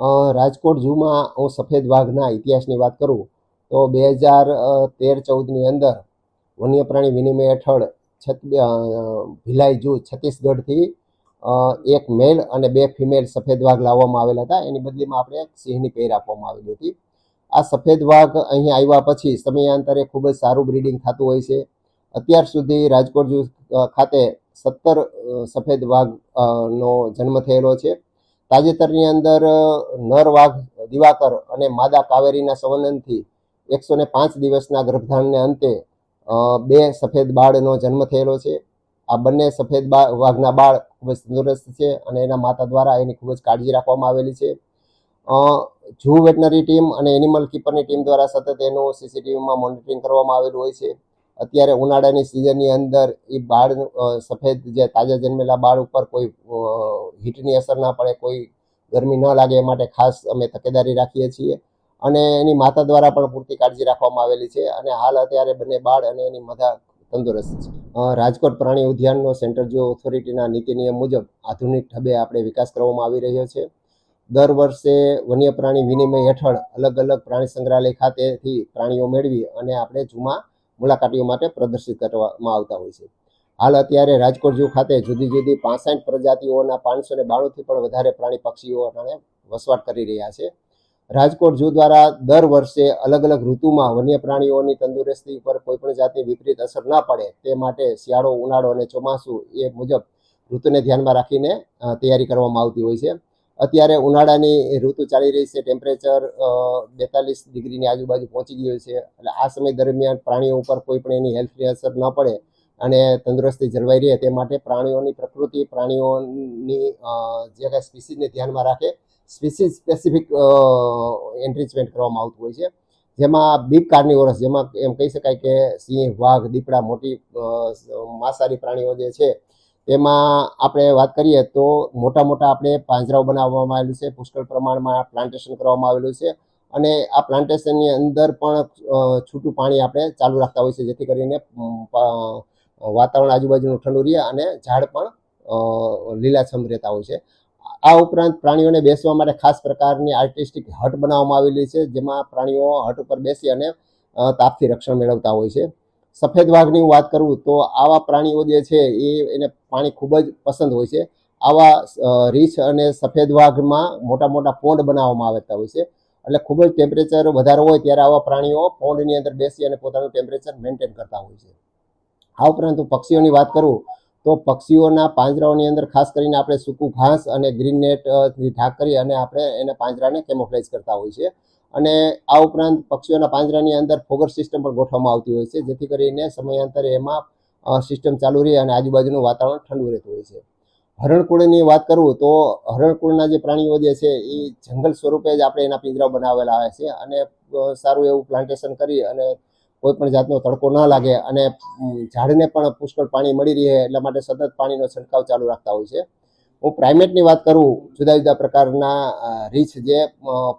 રાજકોટ ઝૂમાં હું સફેદ વાઘના ઇતિહાસની વાત કરું, તો બે હજાર તેર ચૌદની અંદર વન્ય પ્રાણી વિનિમય હેઠળ છત ભિલાઈ ઝૂ છત્તીસગઢથી એક મેલ અને બે ફિમેલ સફેદ વાઘ લાવવામાં આવેલા હતા. એની બદલીમાં આપણે સિંહની પેર આપવામાં આવેલી હતી. આ સફેદ વાઘ અહીં આવ્યા પછી સમયાંતરે ખૂબ જ સારું બ્રીડિંગ થતું હોય છે. અત્યાર સુધી રાજકોટ ખાતે સત્તર સફેદ વાઘ નો જન્મ થયેલો છે. તાજેતરની અંદર નર વાઘ દિવાકર અને માદા કાવેરીના સંવનનથી એકસો ને પાંચ દિવસના ગર્ભધારણને અંતે બે સફેદ બાળનો જન્મ થયેલો છે. આ બંને સફેદ બાળ વાઘના બાળ ખૂબ જ તંદુરસ્ત છે અને એના માતા દ્વારા એની ખૂબ જ કાળજી રાખવામાં આવેલી છે. જૂ વેટનરી ટીમ અને એનિમલ કીપરની ટીમ દ્વારા સતત એનું સીસીટીવીમાં મોનિટરિંગ કરવામાં આવેલું હોય છે. અત્યારે ઉનાળાની સિઝનની અંદર એ બાળ સફેદ જે તાજા જન્મેલા બાળ ઉપર કોઈ હીટની અસર ના પડે, કોઈ ગરમી ન લાગે એ માટે ખાસ અમે તકેદારી રાખીએ છીએ. અને એની માતા દ્વારા પણ પૂરતી કાળજી રાખવામાં આવેલી છે અને હાલ અત્યારે બંને બાળ અને એની મધા તંદુરસ્ત છે. રાજકોટ પ્રાણી ઉદ્યાનનો સેન્ટ્રલ ઝૂ ઓથોરિટીના નીતિ નિયમ મુજબ આધુનિક ઢબે આપણે વિકાસ કરવામાં આવી રહ્યો છે. દર વર્ષે વન્ય પ્રાણી વિનિમય હેઠળ અલગ અલગ પ્રાણી સંગ્રહાલય ખાતેથી પ્રાણીઓ મેળવી અને આપણે ઝૂમાં મુલાકાતીઓ માટે પ્રદર્શિત કરવામાં આવતા હોય છે. હાલ અત્યારે રાજકોટ ઝૂ ખાતે જુદી જુદી પાસઠ પ્રજાતિઓના પાંચસો ને બાણુંથી પણ વધારે પ્રાણી પક્ષીઓ વસવાટ કરી રહ્યા છે. રાજકોટ ઝૂ દ્વારા દર વર્ષે અલગ અલગ ઋતુમાં વન્ય પ્રાણીઓની તંદુરસ્તી ઉપર કોઈ પણ જાતની વિપરીત અસર ના પડે તે માટે શિયાળો, ઉનાળો અને ચોમાસું એ મુજબ ઋતુને ધ્યાનમાં રાખીને તૈયારી કરવામાં આવતી હોય છે. અત્યારે ઉનાળાની ઋતુ ચાલી રહી છે ટેમ્પરેચર બેતાલીસ ડિગ્રીની આજુબાજુ પહોંચી ગયું છે. એટલે આ સમય દરમિયાન પ્રાણીઓ ઉપર કોઈ પણ એની હેલ્થની અસર ન પડે અને તંદુરસ્તી જળવાઈ રહે તે માટે પ્રાણીઓની પ્રકૃતિ, પ્રાણીઓની જે કાંઈ સ્પીસીસને ધ્યાનમાં રાખે સ્પીસીસ સ્પેસિફિક એન્ટ્રીચમેન્ટ કરવામાં આવતું હોય છે. જેમાં બિગ કાર્નિવોરસ જેમાં એમ કહી શકાય કે સિંહ, વાઘ, દીપડા, મોટી માંસાહારી પ્રાણીઓ જે છે તેમાં આપણે વાત કરીએ તો મોટા મોટા આપણે પાંજરાઓ બનાવવામાં આવેલું છે, પુષ્કળ પ્રમાણમાં પ્લાન્ટેશન કરવામાં આવેલું છે અને આ પ્લાન્ટેશનની અંદર પણ છૂટું પાણી આપણે ચાલુ રાખતા હોય છે જેથી કરીને વાતાવરણ આજુબાજુનું ઠંડુ રહે અને ઝાડ પણ લીલાછમ રહેતા હોય છે. આ ઉપરાંત પ્રાણીઓને બેસવા માટે ખાસ પ્રકારની આર્ટિસ્ટિક હટ બનાવવામાં આવેલી છે, જેમાં પ્રાણીઓ હટ ઉપર બેસી અને તાપથી રક્ષણ મેળવતા હોય છે. સફેદ વાઘની હું વાત કરું તો આવા પ્રાણીઓ જે છે એ એને પાણી ખૂબ જ પસંદ હોય છે. આવા રીછ અને સફેદ વાઘમાં મોટા મોટા પોન્ડ બનાવવામાં આવતા હોય છે. એટલે ખૂબ જ ટેમ્પરેચર વધારે હોય ત્યારે આવા પ્રાણીઓ પોન્ડની અંદર બેસી અને પોતાનું ટેમ્પરેચર મેન્ટેન કરતા હોય છે. આ ઉપરાંત હું પક્ષીઓની વાત કરું તો પક્ષીઓના પાંજરાઓની અંદર ખાસ કરીને આપણે સૂકું ઘાસ અને ગ્રીન નેટ અ, થી ઢાક કરી અને આપણે એને પાંજરાને કેમોફ્લાઇઝ કરતા હોય છે અને આ ઉપરાંત પક્ષીઓના પાંજરાની અંદર ફોગર સિસ્ટમ પણ ગોઠવવામાં આવતી હોય છે જેથી કરીને સમયાંતરે એમાં સિસ્ટમ ચાલુ રહે અને આજુબાજુનું વાતાવરણ ઠંડુ રહેતું હોય છે. હરણકુળની વાત કરું તો હરણકુળના જે પ્રાણીઓ જે છે એ જંગલ સ્વરૂપે જ આપણે એના પિંજરાઓ બનાવેલા આવે છે અને સારું એવું પ્લાન્ટેશન કરી અને કોઈ પણ જાતનો તડકો ન લાગે અને ઝાડને પણ પુષ્કળ પાણી મળી રહે એટલા માટે સતત પાણીનો છંટકાવ ચાલુ રાખતા હોય છે. હું પ્રાઇમેટની વાત કરું જુદા જુદા પ્રકારના રીછ જે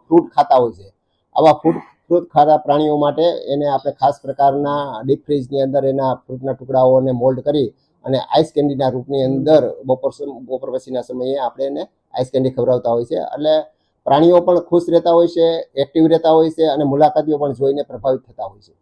ફ્રૂટ ખાતા હોય છે. આવા ફ્રૂટ ફ્રૂટ ખાતા પ્રાણીઓ માટે એને આપણે ખાસ પ્રકારના ડીપ ફ્રીજની અંદર એના ફ્રૂટના ટુકડાઓને મોલ્ડ કરી અને આઈસ કેન્ડીના રૂપની અંદર બપોર બપોર પછીના સમયે આપણે એને આઈસ કેન્ડી ખવડાવતા હોય છે. એટલે પ્રાણીઓ પણ ખુશ રહેતા હોય છે એક્ટિવ રહેતા હોય છે અને મુલાકાતીઓ પણ જોઈને પ્રભાવિત થતા હોય છે.